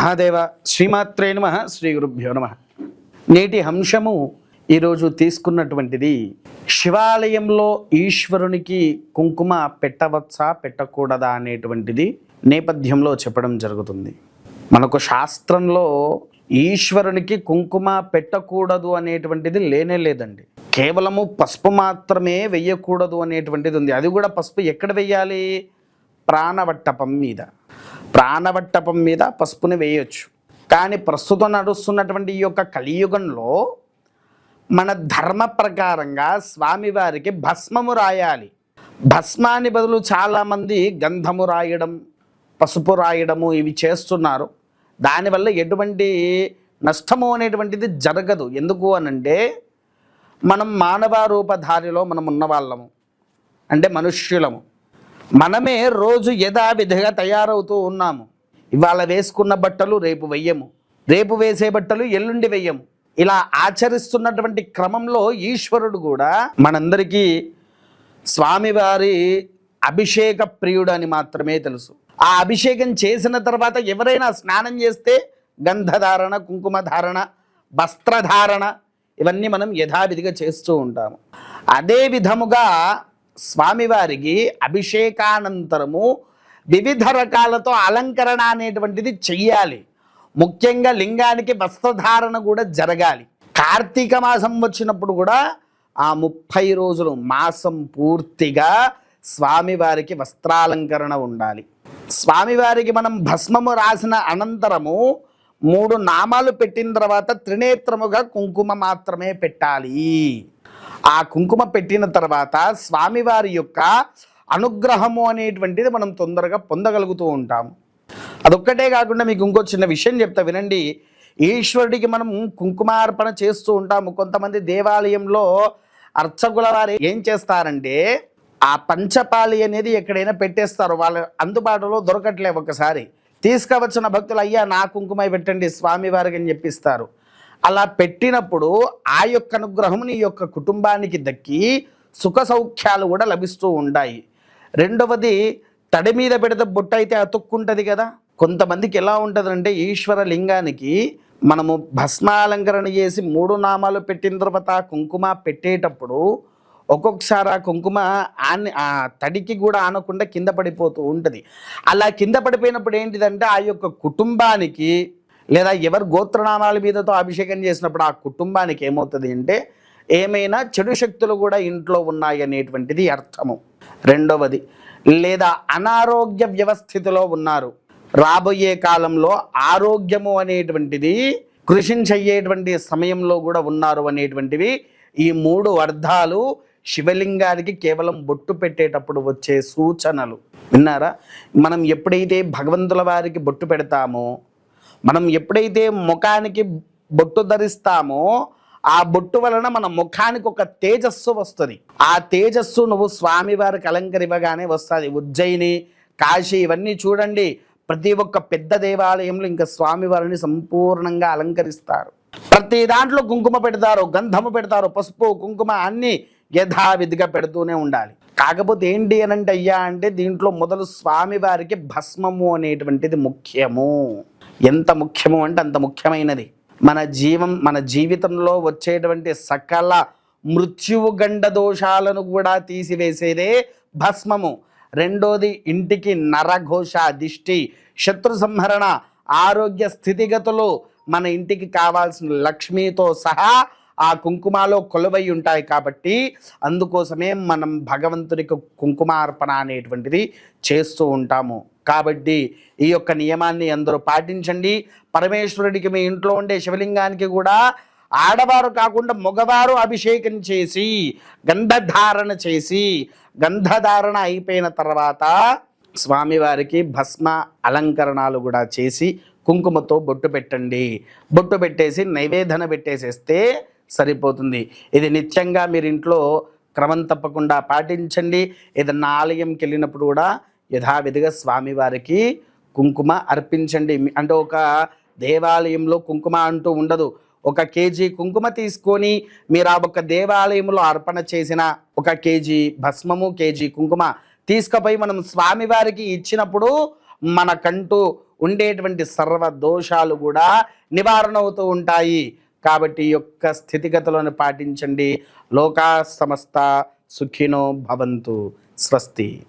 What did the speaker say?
మహాదేవ శ్రీమాత్రే నమ శ్రీ గురుభ్యో నమ. నేటి అంశము ఈరోజు తీసుకున్నటువంటిది శివాలయంలో ఈశ్వరునికి కుంకుమ పెట్టవచ్చా పెట్టకూడదా అనేటువంటిది నేపథ్యంలో చెప్పడం జరుగుతుంది. మనకు శాస్త్రంలో ఈశ్వరునికి కుంకుమ పెట్టకూడదు అనేటువంటిది లేనే లేదండి. కేవలము పసుపు మాత్రమే వెయ్యకూడదు అనేటువంటిది ఉంది. అది కూడా పసుపు ఎక్కడ వెయ్యాలి? ప్రాణవట్టపం మీద. ప్రాణవట్టపం మీద పసుపుని వేయొచ్చు. కానీ ప్రస్తుతం నడుస్తున్నటువంటి ఈ యొక్క కలియుగంలో మన ధర్మ ప్రకారంగా స్వామివారికి భస్మము రాయాలి. భస్మాన్ని బదులు చాలామంది గంధము రాయడం పసుపు రాయడము ఇవి చేస్తున్నారు. దానివల్ల ఎటువంటి నష్టము అనేటువంటిది జరగదు. ఎందుకు అనంటే మనం మానవ రూపధారిలో మనం ఉన్నవాళ్ళము అంటే మనుష్యులము. మనమే రోజు యథావిధిగా తయారవుతూ ఉన్నాము. ఇవాళ వేసుకున్న బట్టలు రేపు వెయ్యము. రేపు వేసే బట్టలు ఎల్లుండి వెయ్యము. ఇలా ఆచరిస్తున్నటువంటి క్రమంలో ఈశ్వరుడు కూడా మనందరికీ స్వామివారి అభిషేక ప్రియుడు అని మాత్రమే తెలుసు. ఆ అభిషేకం చేసిన తర్వాత ఎవరైనా స్నానం చేస్తే గంధధారణ కుంకుమధారణ వస్త్రధారణ ఇవన్నీ మనం యథావిధిగా చేస్తూ ఉంటాము. అదే విధముగా స్వామివారికి అభిషేకానంతరము వివిధ రకాలతో అలంకరణ అనేటువంటిది చెయ్యాలి. ముఖ్యంగా లింగానికి వస్త్రధారణ కూడా జరగాలి. కార్తీక మాసం వచ్చినప్పుడు కూడా ఆ ముప్పై రోజులు మాసం పూర్తిగా స్వామివారికి వస్త్రాలంకరణ ఉండాలి. స్వామివారికి మనం భస్మము రాసిన అనంతరము మూడు నామాలు పెట్టిన తర్వాత త్రినేత్రముగా కుంకుమ మాత్రమే పెట్టాలి. ఆ కుంకుమ పెట్టిన తర్వాత స్వామివారి యొక్క అనుగ్రహము అనేటువంటిది మనం తొందరగా పొందగలుగుతూ ఉంటాము అదొక్కటే కాకుండా మీకు ఇంకో చిన్న విషయం చెప్తా వినండి. ఈశ్వరుడికి మనం కుంకుమార్పణ చేస్తూ ఉంటాము. కొంతమంది దేవాలయంలో అర్చకుల వారు ఏం చేస్తారంటే ఆ పంచపాలి అనేది ఎక్కడైనా పెట్టేస్తారు. వాళ్ళ అందుబాటులో దొరకట్లే ఒకసారి తీసుకువచ్చిన భక్తులు అయ్యా నా కుంకుమ పెట్టండి స్వామివారికి అని చెప్పిస్తారు. అలా పెట్టినప్పుడు ఆ యొక్క అనుగ్రహం నీ యొక్క కుటుంబానికి దక్కి సుఖ సౌఖ్యాలు కూడా లభిస్తూ ఉంటాయి రెండవది తడి మీద పెడితే బుట్ట అయితే అతుక్కుంటుంది కదా. కొంతమందికి ఎలా ఉంటుందంటే ఈశ్వర లింగానికి మనము భస్మాలంకరణ చేసి మూడు నామాలు పెట్టిన తర్వాత కుంకుమ పెట్టేటప్పుడు ఒక్కొక్కసారి ఆ కుంకుమ ఆని ఆ తడికి కూడా ఆనకుండా కింద పడిపోతూ ఉంటుంది. అలా కింద పడిపోయినప్పుడు ఏంటిదంటే ఆ యొక్క కుటుంబానికి లేదా ఎవరు గోత్రనామాల మీదతో అభిషేకం చేసినప్పుడు ఆ కుటుంబానికి ఏమవుతుంది అంటే ఏమైనా చెడు శక్తులు కూడా ఇంట్లో ఉన్నాయి అనేటువంటిది అర్థము. రెండవది లేదా అనారోగ్య వ్యవస్థితిలో ఉన్నారు. రాబోయే కాలంలో ఆరోగ్యము అనేటువంటిది కృషించయ్యేటువంటి సమయంలో కూడా ఉన్నారు అనేటువంటివి ఈ మూడు అర్థాలు శివలింగానికి కేవలం బొట్టు పెట్టేటప్పుడు వచ్చే సూచనలు. విన్నారా? మనం ఎప్పుడైతే భగవంతుల వారికి బొట్టు పెడతామో మనం ఎప్పుడైతే ముఖానికి బొట్టు ధరిస్తామో ఆ బొట్టు వలన మన ముఖానికి ఒక తేజస్సు వస్తుంది. ఆ తేజస్సు నువ్వు స్వామివారికి అలంకరివ్వగానే వస్తుంది. ఉజ్జయిని కాశీ ఇవన్నీ చూడండి. ప్రతి ఒక్క పెద్ద దేవాలయంలో ఇంకా స్వామివారిని సంపూర్ణంగా అలంకరిస్తారు. ప్రతి దాంట్లో కుంకుమ పెడతారు గంధము పెడతారు పసుపు కుంకుమ అన్ని యథావిధిగా పెడుతూనే ఉండాలి. కాకపోతే ఏంటి అని అంటే అయ్యా అంటే దీంట్లో మొదలు స్వామివారికి భస్మము అనేటువంటిది ముఖ్యము. ఎంత ముఖ్యము అంటే అంత ముఖ్యమైనది. మన జీవం మన జీవితంలో వచ్చేటువంటి సకల మృత్యువుగండ దోషాలను కూడా తీసివేసేదే భస్మము. రెండోది ఇంటికి నరఘోష దిష్టి శత్రు సంహరణ ఆరోగ్య స్థితిగతులు మన ఇంటికి కావాల్సిన లక్ష్మితో సహా ఆ కుంకుమలో కొలువై ఉంటాయి కాబట్టి అందుకోసమే మనం భగవంతునికి కుంకుమార్పణ అనేటువంటిది చేస్తూ ఉంటాము. కాబట్టి ఈ యొక్క నియమాన్ని అందరూ పాటించండి. పరమేశ్వరుడికి మీ ఇంట్లో ఉండే శివలింగానికి కూడా ఆడవారు కాకుండా మగవారు అభిషేకం చేసి గంధధారణ చేసి గంధధారణ అయిపోయిన తర్వాత స్వామివారికి భస్మ అలంకరణాలు కూడా చేసి కుంకుమతో బొట్టు పెట్టండి. బొట్టు పెట్టేసి నైవేదన పెట్టేసేస్తే సరిపోతుంది. ఇది నిత్యంగా మీరు ఇంట్లో క్రమం తప్పకుండా పాటించండి. ఏదన్నా ఆలయంకి వెళ్ళినప్పుడు కూడా యథావిధిగా స్వామివారికి కుంకుమ అర్పించండి. అంటే ఒక దేవాలయంలో కుంకుమ అంటూ ఉండదు. ఒక కేజీ కుంకుమ తీసుకొని మీరు ఆ ఒక దేవాలయంలో అర్పణ చేసిన ఒక కేజీ భస్మము కేజీ కుంకుమ తీసుకుపోయి మనం స్వామివారికి ఇచ్చినప్పుడు మనకంటూ ఉండేటువంటి సర్వ దోషాలు కూడా నివారణ అవుతూ ఉంటాయి. కాబట్టి ఈ యొక్క స్థితిగతులను పాటించండి. లోకా సమస్త సుఖినో భవంతు. స్వస్తి.